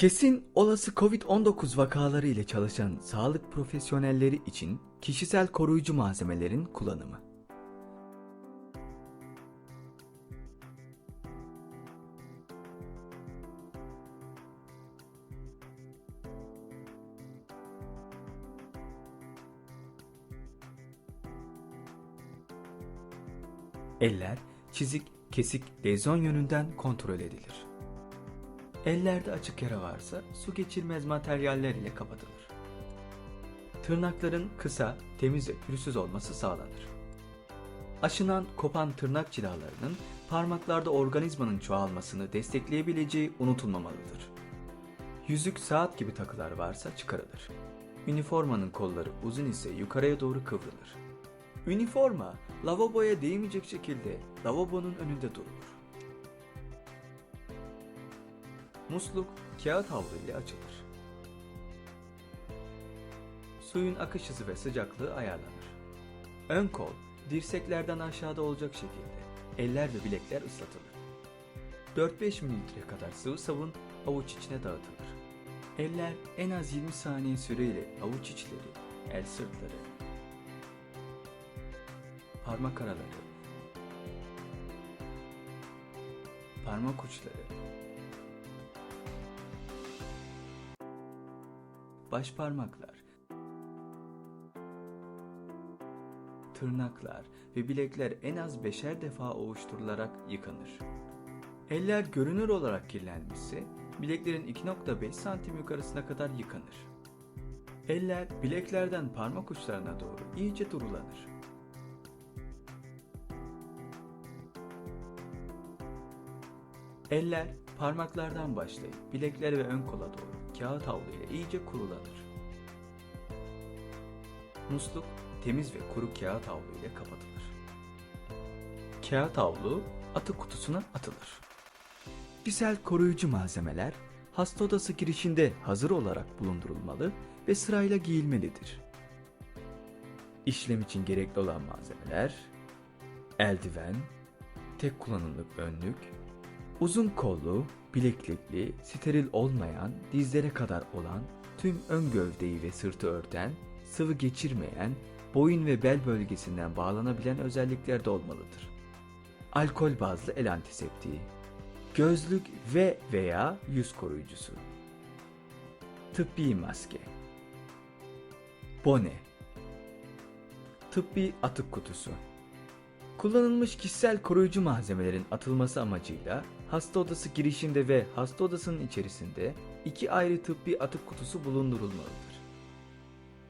Kesin olası COVID-19 vakaları ile çalışan sağlık profesyonelleri için kişisel koruyucu malzemelerin kullanımı. Eller çizik, kesik, lezyon yönünden kontrol edilir. Ellerde açık yara varsa su geçirmez materyaller ile kapatılır. Tırnakların kısa, temiz ve pürüzsüz olması sağlanır. Aşınan, kopan tırnak cilalarının parmaklarda organizmanın çoğalmasını destekleyebileceği unutulmamalıdır. Yüzük saat gibi takılar varsa çıkarılır. Üniformanın kolları uzun ise yukarıya doğru kıvrılır. Üniforma lavaboya değmeyecek şekilde lavabonun önünde durulur. Musluk kağıt havlu ile açılır. Suyun akış hızı ve sıcaklığı ayarlanır. Ön kol dirseklerden aşağıda olacak şekilde eller ve bilekler ıslatılır. 4-5 mililitre kadar sıvı sabun avuç içine dağıtılır. Eller en az 20 saniye süreyle avuç içleri, el sırtları, parmak araları, parmak uçları, baş parmaklar, tırnaklar ve bilekler en az beşer defa ovuşturularak yıkanır. Eller görünür olarak kirlenmişse bileklerin 2.5 santim yukarısına kadar yıkanır. Eller bileklerden parmak uçlarına doğru iyice durulanır. Eller parmaklardan başlayıp bilekler ve ön kola doğru kağıt havlu ile iyice kurulanır. Musluk temiz ve kuru kağıt havlu ile kapatılır. Kağıt havlu atık kutusuna atılır. Kişisel koruyucu malzemeler hasta odası girişinde hazır olarak bulundurulmalı ve sırayla giyilmelidir. İşlem için gerekli olan malzemeler eldiven, tek kullanımlık önlük, uzun kollu, bileklikli, steril olmayan, dizlere kadar olan, tüm ön gövdeyi ve sırtı örten, sıvı geçirmeyen, boyun ve bel bölgesinden bağlanabilen özelliklerde olmalıdır. Alkol bazlı el antiseptiği, gözlük ve veya yüz koruyucusu, tıbbi maske, bone, tıbbi atık kutusu, Kullanılmış kişisel koruyucu malzemelerin atılması amacıyla hasta odası girişinde ve hasta odasının içerisinde iki ayrı tıbbi atık kutusu bulundurulmalıdır.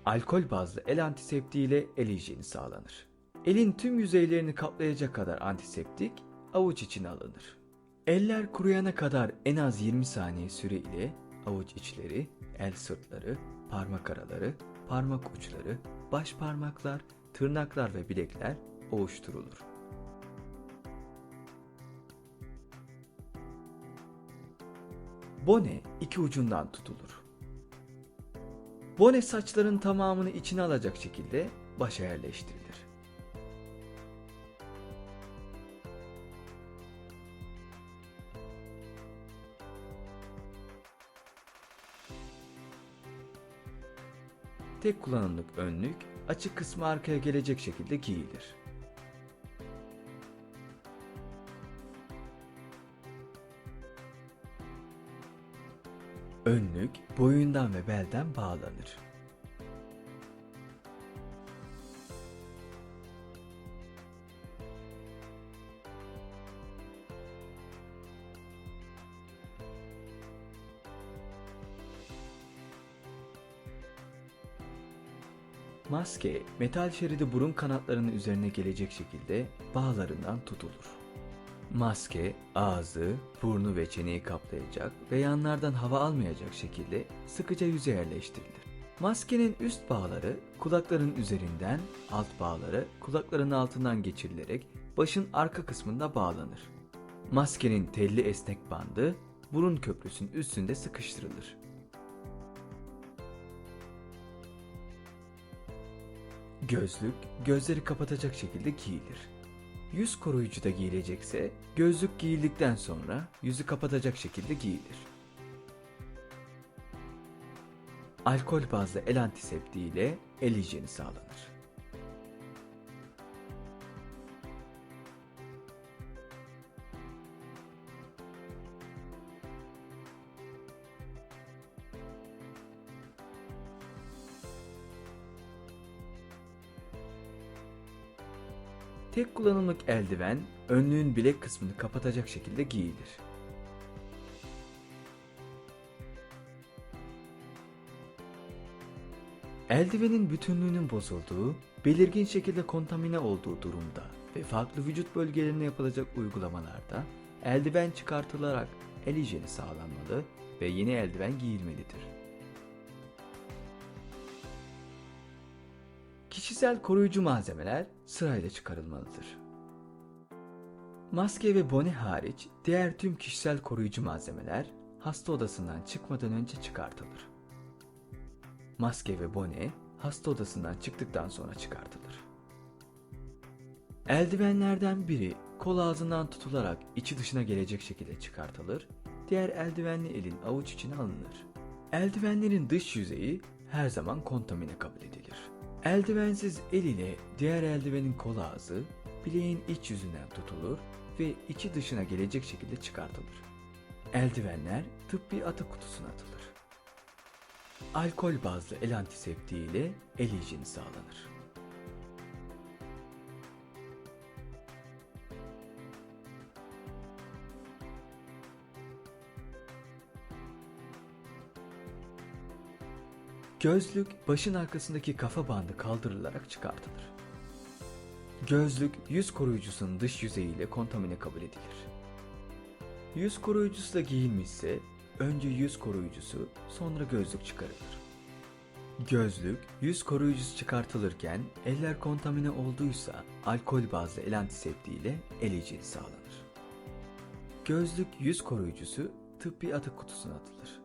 Alkol bazlı el antiseptiği ile el hijyeni sağlanır. Elin tüm yüzeylerini kaplayacak kadar antiseptik avuç içine alınır. Eller kuruyana kadar en az 20 saniye süre ile avuç içleri, el sırtları, parmak araları, parmak uçları, baş parmaklar, tırnaklar ve bilekler ovuşturulur. Bone iki ucundan tutulur. Bone saçların tamamını içine alacak şekilde başa yerleştirilir. Tek kullanımlık önlük açık kısmı arkaya gelecek şekilde giyilir. Önlük boyundan ve belden bağlanır. Maske, metal şeridi burun kanatlarının üzerine gelecek şekilde bağlarından tutulur. Maske, ağzı, burnu ve çeneyi kaplayacak ve yanlardan hava almayacak şekilde sıkıca yüze yerleştirilir. Maskenin üst bağları kulakların üzerinden, alt bağları kulakların altından geçirilerek başın arka kısmında bağlanır. Maskenin telli esnek bandı burun köprüsünün üstünde sıkıştırılır. Gözlük gözleri kapatacak şekilde giyilir. Yüz koruyucu da giyilecekse gözlük giyildikten sonra yüzü kapatacak şekilde giyilir. Alkol bazlı el antiseptiği ile el hijyeni sağlanır. Tek kullanımlık eldiven önlüğün bilek kısmını kapatacak şekilde giyilir. Eldivenin bütünlüğünün bozulduğu, belirgin şekilde kontamine olduğu durumda ve farklı vücut bölgelerine yapılacak uygulamalarda eldiven çıkartılarak el hijyeni sağlanmalı ve yeni eldiven giyilmelidir. Kişisel koruyucu malzemeler sırayla çıkarılmalıdır. Maske ve bone hariç diğer tüm kişisel koruyucu malzemeler hasta odasından çıkmadan önce çıkartılır. Maske ve bone hasta odasından çıktıktan sonra çıkartılır. Eldivenlerden biri kol ağzından tutularak içi dışına gelecek şekilde çıkartılır, diğer eldivenli elin avuç içine alınır. Eldivenlerin dış yüzeyi her zaman kontamine kabul edilir. Eldivensiz el ile diğer eldivenin kol ağzı bileğin iç yüzünden tutulur ve içi dışına gelecek şekilde çıkartılır. Eldivenler tıbbi atık kutusuna atılır. Alkol bazlı el antiseptiği ile el hijyeni sağlanır. Gözlük başın arkasındaki kafa bandı kaldırılarak çıkartılır. Gözlük yüz koruyucusunun dış yüzeyiyle kontamine kabul edilir. Yüz koruyucusu da giyilmişse önce yüz koruyucusu sonra gözlük çıkarılır. Gözlük, yüz koruyucusu çıkartılırken eller kontamine olduysa alkol bazlı el antiseptiği ile el hijyeni sağlanır. Gözlük yüz koruyucusu tıbbi atık kutusuna atılır.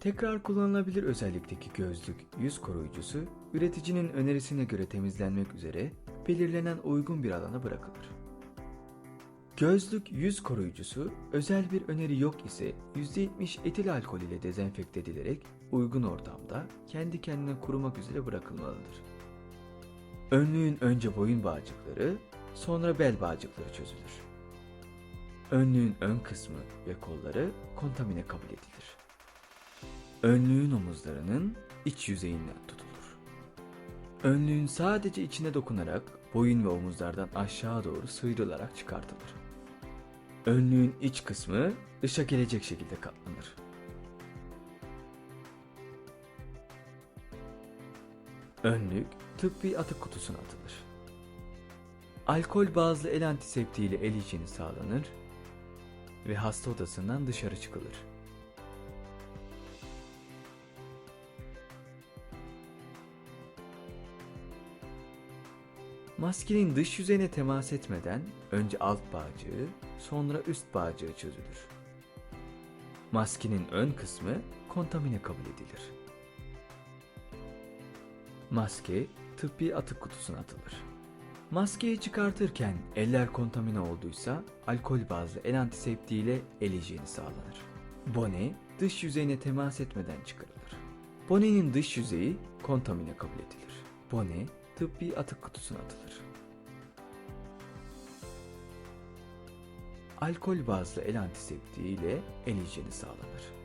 Tekrar kullanılabilir özellikteki gözlük yüz koruyucusu üreticinin önerisine göre temizlenmek üzere belirlenen uygun bir alana bırakılır. Gözlük yüz koruyucusu özel bir öneri yok ise %70 etil alkol ile dezenfekte edilerek uygun ortamda kendi kendine kurumak üzere bırakılmalıdır. Önlüğün önce boyun bağcıkları, sonra bel bağcıkları çözülür. Önlüğün ön kısmı ve kolları kontamine kabul edilir. Önlüğün omuzlarının iç yüzeyinden tutulur. Önlüğün sadece içine dokunarak boyun ve omuzlardan aşağı doğru sıyrılarak çıkartılır. Önlüğün iç kısmı dışa gelecek şekilde katlanır. Önlük tıbbi atık kutusuna atılır. Alkol bazlı el antiseptiği ile el hijyeni sağlanır ve hasta odasından dışarı çıkılır. Maskenin dış yüzeyine temas etmeden önce alt bağcığı, sonra üst bağcığı çözülür. Maskenin ön kısmı kontamine kabul edilir. Maske tıbbi atık kutusuna atılır. Maskeyi çıkartırken eller kontamine olduysa alkol bazlı el antiseptiği ile el hijyeni sağlanır. Bone dış yüzeyine temas etmeden çıkarılır. Bonenin dış yüzeyi kontamine kabul edilir. Bone tıbbi atık kutusuna atılır. Alkol bazlı el antiseptiği ile el hijyeni sağlanır.